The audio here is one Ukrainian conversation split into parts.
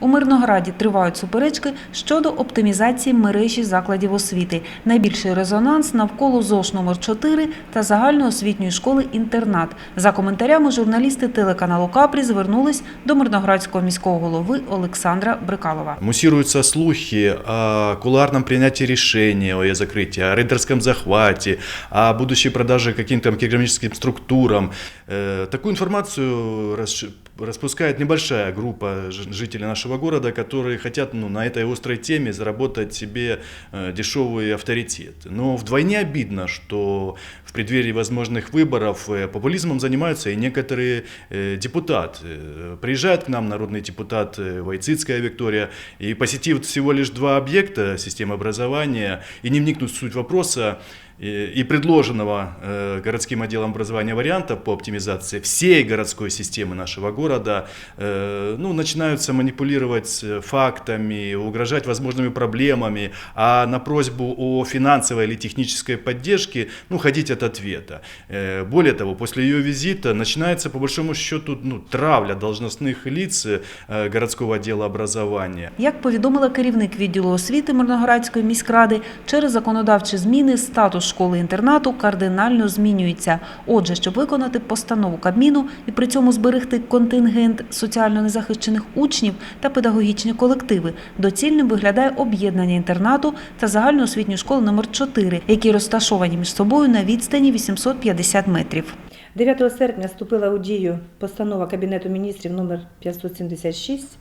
У Мирнограді тривають суперечки щодо оптимізації мережі закладів освіти. Найбільший резонанс навколо ЗОШ номер 4 та загальноосвітньої школи інтернат. За коментарями журналісти телеканалу Капрі звернулись до Мирноградського міського голови Олександра Брикалова. Муссируются слухи о кулуарном принятии решения о ее закрытии, о рейдерском захвате, о будущей продаже каким-то экономическим структурам. Э, Такую информацию расш- распускает небольшая группа жителей нашего города, которые хотят ну, на этой острой теме заработать себе э, дешевый авторитет. Но вдвойне обидно, что в преддверии возможных выборов э, популизмом занимаются и некоторые э, депутаты. Э, Приезжает к нам народный депутат Войцицкая Виктория и посетив всего лишь два объекта системы образования и не вникнуть в суть вопроса и предложенного городским отделом образования варианта по оптимизации всей городской системы нашего города, ну, начинаются манипулировать фактами, угрожать возможными проблемами, а на просьбу о финансовой или технической поддержке, ну, ходить ответа. Э, Более того, после ее визита начинается, по большому счету, ну, травля должностных лиц э, городского отдела образования. Як повідомила керівник відділу освіти Мирноградської міськради, через законодавчі зміни статус школи-інтернату кардинально змінюється. Отже, щоб виконати постанову Кабміну і при цьому зберегти контингент соціально незахищених учнів та педагогічні колективи, доцільним виглядає об'єднання інтернату та загальноосвітньої школи номер 4 які розташовані між собою на відстані 850 метрів. 9 серпня вступила у дію постанова Кабінету міністрів номер 576.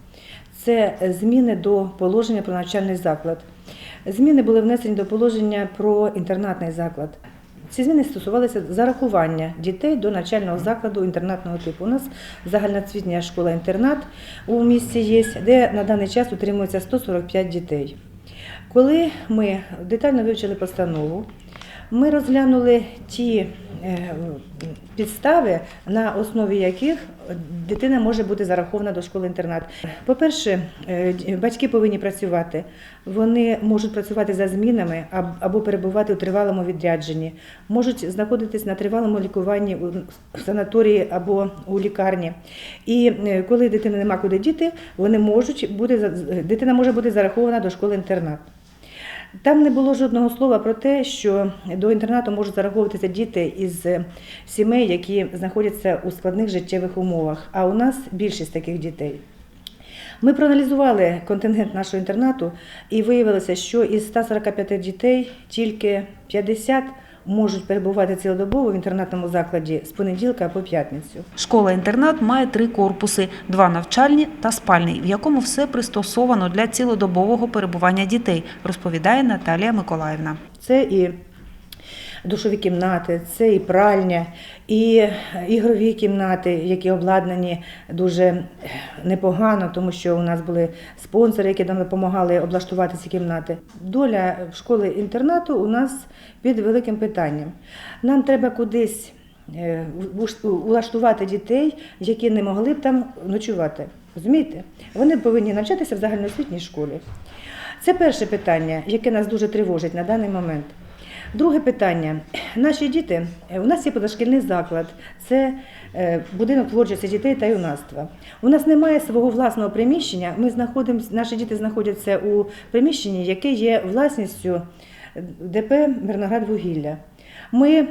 Це зміни до положення про навчальний заклад. Зміни були внесені до положення про інтернатний заклад. Ці зміни стосувалися зарахування дітей до навчального закладу інтернатного типу. У нас загальноцвітня школа-інтернат у місті є, де на даний час утримується 145 дітей. Коли ми детально вивчили постанову, ми розглянули ті е, підстави, на основі яких дитина може бути зарахована до школи-інтернат. По-перше, е, батьки повинні працювати. Вони можуть працювати за змінами або перебувати у тривалому відрядженні, можуть знаходитись на тривалому лікуванні у санаторії або у лікарні. І е, коли дитини нема куди діти, вони можуть бути дитина може бути зарахована до школи-інтернат. Там не було жодного слова про те, що до інтернату можуть зараховуватися діти із е, сімей, які знаходяться у складних життєвих умовах. А у нас більшість таких дітей. Ми проаналізували контингент нашого інтернату і виявилося, що із 145 дітей тільки 50 можуть перебувати цілодобово в інтернатному закладі з понеділка по п'ятницю. Школа-інтернат має три корпуси: два навчальні та спальний, в якому все пристосовано для цілодобового перебування дітей, розповідає Наталія Миколаївна. Це і душові кімнати, це і пральня, і ігрові кімнати, які обладнані дуже непогано, тому що у нас були спонсори, які нам допомагали облаштувати ці кімнати. Доля школи-інтернату у нас під великим питанням. Нам треба кудись е, улаштувати дітей, які не могли б там ночувати. Розумієте? Вони повинні навчатися в загальноосвітній школі. Це перше питання, яке нас дуже тривожить на даний момент. Друге питання. Наші діти, е, у нас є позашкільний заклад, це е, будинок творчості дітей та юнацтва. У нас немає свого власного приміщення. Ми знаходимося, наші діти знаходяться у приміщенні, яке є власністю ДП Мирноградвугілля. Ми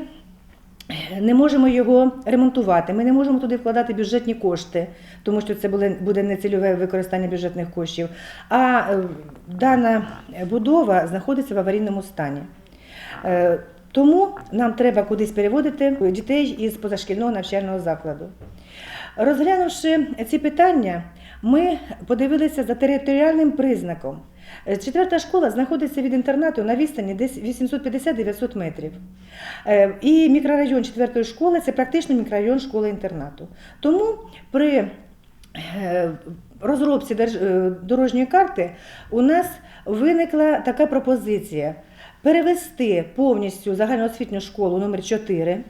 не можемо його ремонтувати. Ми не можемо туди вкладати бюджетні кошти, тому що це буде- нецільове використання бюджетних коштів. А е, дана будова знаходиться в аварійному стані. Е, Тому нам треба кудись переводити дітей із позашкільного навчального закладу. Розглянувши ці питання, ми подивилися за територіальним признаком. Е, Четверта школа знаходиться від інтернату на відстані десь 850-900 метрів. Е, І мікрорайон четвертої школи це практично мікрорайон школи-інтернату. Тому при розробці дорожньої карти у нас виникла така пропозиція перевести повністю загальноосвітню школу номер 4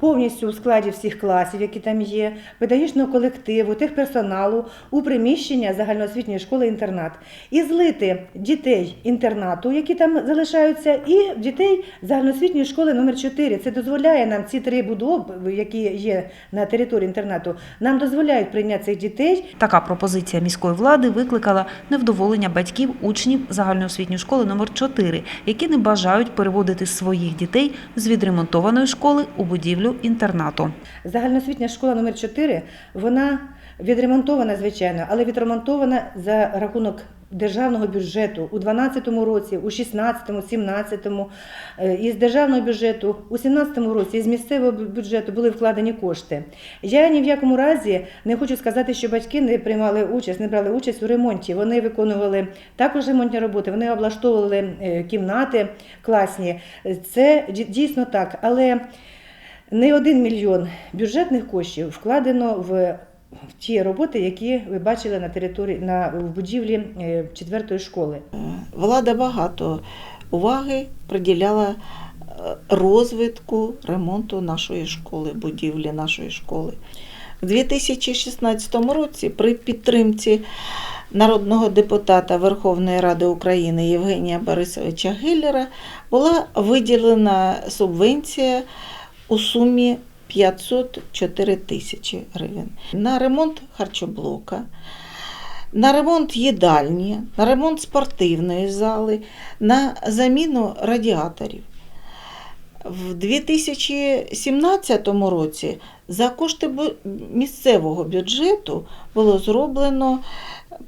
повністю у складі всіх класів, які там є, педагогічного колективу, техперсоналу у приміщення загальноосвітньої школи-інтернат і злити дітей інтернату, які там залишаються, і дітей загальноосвітньої школи номер 4 Це дозволяє нам ці три будови, які є на території інтернату, нам дозволяють прийняти цих дітей. Така пропозиція міської влади викликала невдоволення батьків учнів загальноосвітньої школи номер 4 які не бажають переводити своїх дітей з відремонтованої школи у будівлю інтернату. Загальноосвітня школа номер 4 вона відремонтована, звичайно, але відремонтована за рахунок державного бюджету у 2012 році, у 2016, 2017, е, із державного бюджету, у 2017 році із місцевого бюджету були вкладені кошти. Я ні в якому разі не хочу сказати, що батьки не приймали участь, не брали участь у ремонті. Вони виконували також ремонтні роботи, вони облаштовували е, кімнати класні. Це дійсно так, але не один мільйон бюджетних коштів вкладено в ті роботи, які ви бачили на території на в будівлі е, четвертої школи. Влада багато уваги приділяла е, розвитку ремонту нашої школи, будівлі нашої школи. У 2016 році при підтримці народного депутата Верховної Ради України Євгенія Борисовича Геллера була виділена субвенція у сумі 504 тисячі гривень на ремонт харчоблока, на ремонт їдальні, на ремонт спортивної зали, на заміну радіаторів. В 2017 році за кошти місцевого бюджету було зроблено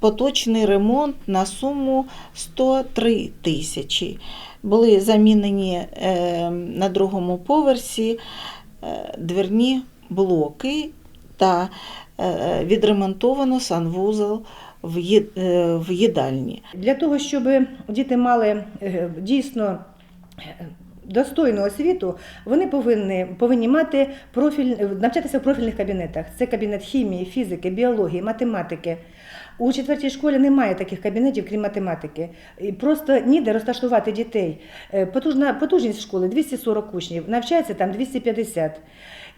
поточний ремонт на суму 103 тисячі. Були замінені е, на другому поверсі е, дверні блоки та е, відремонтовано санвузол в їдальні. Для того, щоб діти мали дійсно достойну освіту, вони повинні, повинні мати профіль, навчатися в профільних кабінетах. Це кабінет хімії, фізики, біології, математики. У четвертій школі немає таких кабінетів, крім математики. І просто ніде розташувати дітей. Е, Потужна потужність школи 240 учнів, навчається там 250.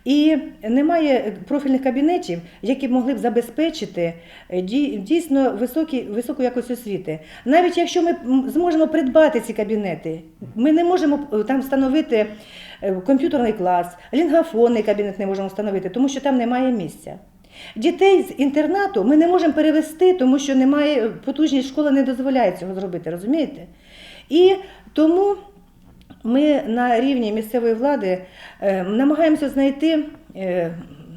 І немає профільних кабінетів, які б могли б забезпечити е, дійсно високі, високу якість освіти. Навіть якщо ми зможемо придбати ці кабінети, ми не можемо е, там встановити е, комп'ютерний клас, лінгафонний кабінет не можемо встановити, тому що там немає місця. Дітей з інтернату ми не можемо перевести, тому що немає потужність школа не дозволяє цього зробити, розумієте? І тому ми на рівні місцевої влади е, намагаємося знайти, е,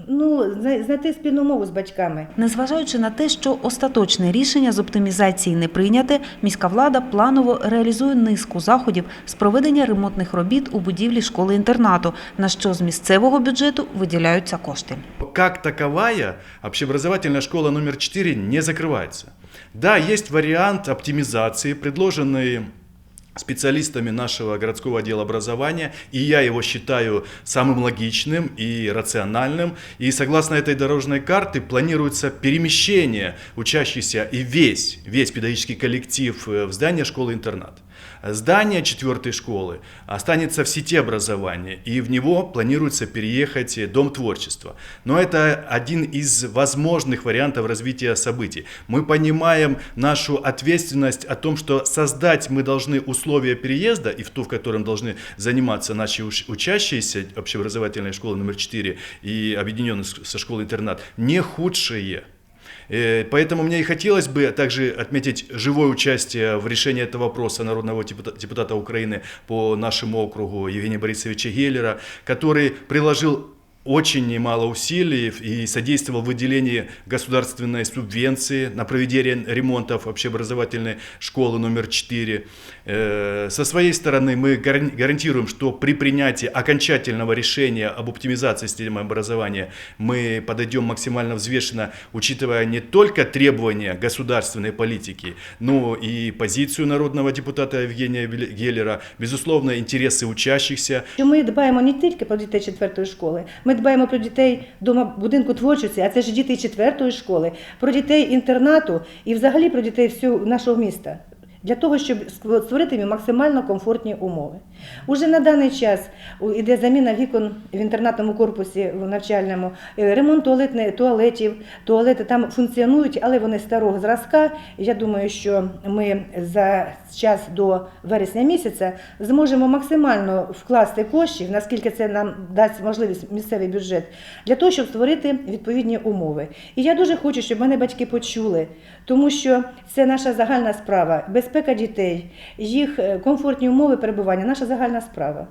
ну, знайти спільну мову з батьками. Незважаючи на те, що остаточне рішення з оптимізації не прийняте, міська влада планово реалізує низку заходів з проведення ремонтних робіт у будівлі школи-інтернату, на що з місцевого бюджету виділяються кошти. Как таковая общеобразовательная школа номер 4 не закрывается. Да, есть вариант оптимизации, предложенный специалистами нашего городского отдела образования, и я его считаю самым логичным и рациональным. И согласно этой дорожной карты планируется перемещение учащихся и весь, весь педагогический коллектив э, в здание школы-интернат. Здание четвертой школы останется в сети образования, и в него планируется переехать э, Дом творчества. Но это один из возможных вариантов развития событий. Мы понимаем нашу ответственность о том, что создать мы должны условия переезда, и в ту, в котором должны заниматься наши уч- учащиеся общеобразовательной школы номер 4 и объединенной со школой-интернат, не худшие. Э, Поэтому мне и хотелось бы также отметить живое участие в решении этого вопроса народного депута- депутата Украины по нашему округу Евгения Борисовича Геллера, который приложил очень немало усилий и содействовал выделению государственной субвенции на проведение ремонтов общеобразовательной школы номер 4. Э, Со своей стороны мы гаран- гарантируем, что при принятии окончательного решения об оптимизации системы образования мы подойдем максимально взвешенно, учитывая не только требования государственной политики, но и позицию народного депутата Евгения Виле- Геллера, безусловно, интересы учащихся, Що ми дбаємо не тільки про дітей четвертої школи, ми дбаємо про дітей дома будинку творчості, а це ж діти четвертої школи, про дітей інтернату і взагалі про дітей всього нашого міста. Для того, щоб створити їм максимально комфортні умови. Уже на даний час іде заміна вікон в інтернатному корпусі в навчальному, е, ремонт туалетів, туалети там функціонують, але вони старого зразка. Я думаю, що ми за час до вересня місяця зможемо максимально вкласти коштів, наскільки це нам дасть можливість місцевий бюджет, для того, щоб створити відповідні умови. І я дуже хочу, щоб мене батьки почули, тому що це наша загальна справа. Безпека дітей, їх е, комфортні умови перебування наша загальна справа.